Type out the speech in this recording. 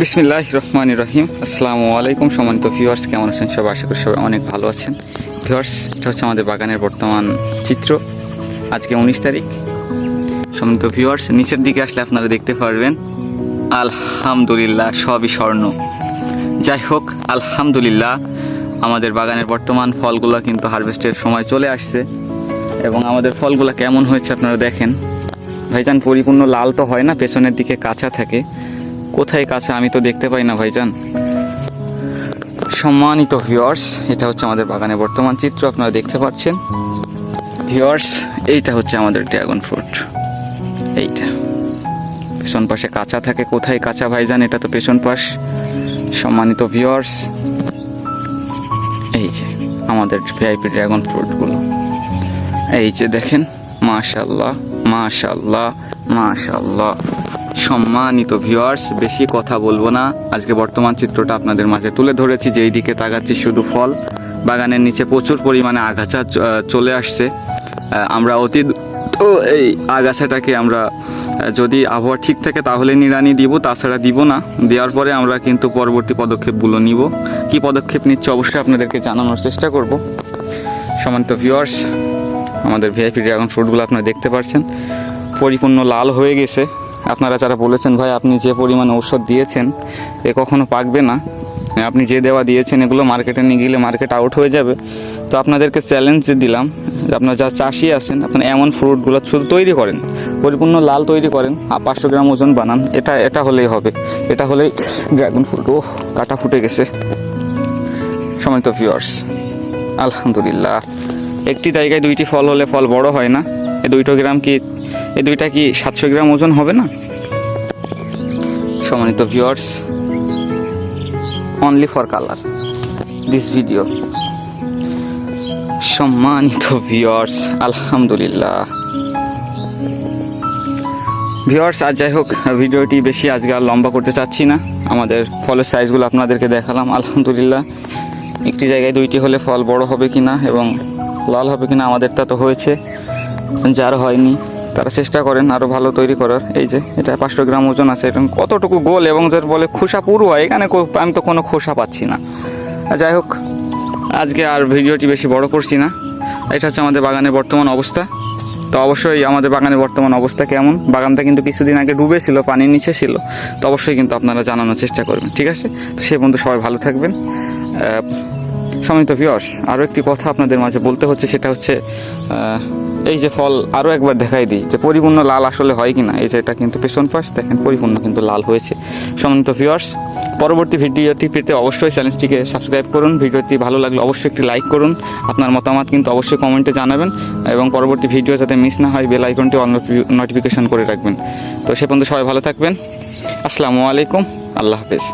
বিসমিল্লাহ রহমান রহিম। আসসালামু আলাইকুম সম্মানিত ভিউয়ার্স কেমন আছেন সবাই? আশা করি সবাই অনেক ভালো আছেন। ভিউয়ার্স এটা হচ্ছে আমাদের বাগানের বর্তমান চিত্র। আজকে উনিশ তারিখ। সম্মানিত ভিউয়ার্স নিচের দিকে আসলে আপনারা দেখতে পারবেন, আলহামদুলিল্লাহ সবই স্বর্ণ। যাই হোক, আলহামদুলিল্লাহ, আমাদের বাগানের বর্তমান ফলগুলো কিন্তু হারভেস্টের সময় চলে আসছে। এবং আমাদের ফলগুলো কেমন হয়েছে আপনারা দেখেন। ভাইজান, পরিপূর্ণ লাল তো হয় না, পেছনের দিকে কাঁচা থাকে। কোথায় কাঁচা আমি তো দেখতে পাই না, ভাইজান। সম্মানিত ভিউয়ার্স এটা হচ্ছে আমাদের বাগানে বর্তমান চিত্র, আপনারা দেখতে পাচ্ছেন। ভিউয়ার্স এইটা হচ্ছে আমাদের ড্রাগন ফ্রুট এইটা। পেছন পাশে কাঁচা থাকে। কোথায় কাঁচা, ভাইজান? এটা তো পেছন পাশ। সম্মানিত ভিউয়ার্স এই যে আমাদের ভিআইপি ড্রাগন ফ্রুটগুলো এই যে দেখেন মাশাল্লাহ মাশাল্লাহ মাশাল্লাহ সম্মানিত ভিউয়ার্স বেশি কথা বলব না। আজকে বর্তমান চিত্রটা আপনাদের মাঝে তুলে ধরেছি, যেই দিকে তাকাচ্ছি শুধু ফল। বাগানের নিচে প্রচুর পরিমাণে আগাছা চলে আসছে। আমরা অতি তো এই আগাছাটাকে আমরা যদি আবহাওয়া ঠিক থাকে তাহলে নিড়ানি দিব, তাছাড়া দিব না। দেওয়ার পরে আমরা কিন্তু পরবর্তী পদক্ষেপগুলো নিব। কি পদক্ষেপ নিচ্ছে অবশ্যই আপনাদেরকে জানানোর চেষ্টা করব। সমান্ত ভিউয়ার্স আমাদের ভিআইপি ড্রাগন ফ্রুটগুলো আপনারা দেখতে পাচ্ছেন পরিপূর্ণ লাল হয়ে গেছে। আপনারা যারা বলেছেন, ভাই, আপনি যে পরিমাণ ঔষধ দিয়েছেন, এ কখনো পাকবে না। আপনি যে দেওয়া দিয়েছেন, এগুলো মার্কেটে নিয়ে গেলে মার্কেট আউট হয়ে যাবে। তো আপনাদেরকে চ্যালেঞ্জ দিলাম আপনারা যা চাষি আছেন, আপনারা এমন ফ্রুটগুলো শুধু তৈরি করেন, পরিপূর্ণ লাল তৈরি করেন, আর পাঁচশো গ্রাম ওজন বানান। এটা এটা হলেই হবে। এটা হলেই ড্রাগন ফ্রুট ও কাটা ফুটে গেছে। সময় তো ভিউয়ার্স আলহামদুলিল্লাহ। একটি জায়গায় দুইটি ফল হলে ফল বড় হয় না। এই দুইটো গ্রাম কি এই দুইটা কি সাতশো গ্রাম ওজন হবে না? সম্মানিত viewers only for colour this video সম্মানিত ভিউয়ার্স আলহামদুলিল্লাহ। ভিউয়ার্স আর যাই হোক, ভিডিওটি বেশি আজকে আর লম্বা করতে চাচ্ছি না। আমাদের ফলের সাইজগুলো আপনাদেরকে দেখালাম, আলহামদুলিল্লাহ। একটি জায়গায় দুইটি হলে ফল বড় হবে কিনা এবং লাল হবে কিনা আমাদেরটা তো হয়েছে, যার হয়নি। তারা চেষ্টা করেন আরও ভালো তৈরি করার। এই যে, এটা পাঁচশো গ্রাম ওজন আছে এটা কতটুকু গোল এবং যার বলে খোসা পুরো হয়, এখানে আমি তো কোনো খোসা পাচ্ছি না। যাই হোক, আজকে আর ভিডিওটি বেশি বড় করছি না। এটা হচ্ছে আমাদের বাগানের বর্তমান অবস্থা। তো অবশ্যই আমাদের বাগানের বর্তমান অবস্থা কেমন? বাগানটা কিন্তু কিছুদিন আগে ডুবেছিল, পানির নিচে ছিল। তো অবশ্যই কিন্তু আপনারা জানানোর চেষ্টা করবেন, ঠিক আছে? তো সেই বন্ধু সবাই ভালো থাকবেন। সম্মানিত ভিয়স আরও একটি কথা আপনাদের মাঝে বলতে হচ্ছে, সেটা হচ্ছে এই যে ফল আরও একবার দেখাই দিই, যে পরিপূর্ণ লাল আসলে হয় কি না এই যে এটা কিন্তু পেছন পাশ, দেখেন পরিপূর্ণ কিন্তু লাল হয়েছে। সম্মানিত ভিউয়ার্স পরবর্তী ভিডিওটি পেতে অবশ্যই চ্যানেলটিকে সাবস্ক্রাইব করুন। ভিডিওটি ভালো লাগলে অবশ্যই একটি লাইক করুন। আপনার মতামত কিন্তু অবশ্যই কমেন্টে জানাবেন এবং পরবর্তী ভিডিও যাতে মিস না হয় বেল আইকনটি অন নোটিফিকেশন করে রাখবেন। তো সে পর্যন্ত সবাই ভালো থাকবেন। আসসালামু আলাইকুম। আল্লাহ হাফেজ।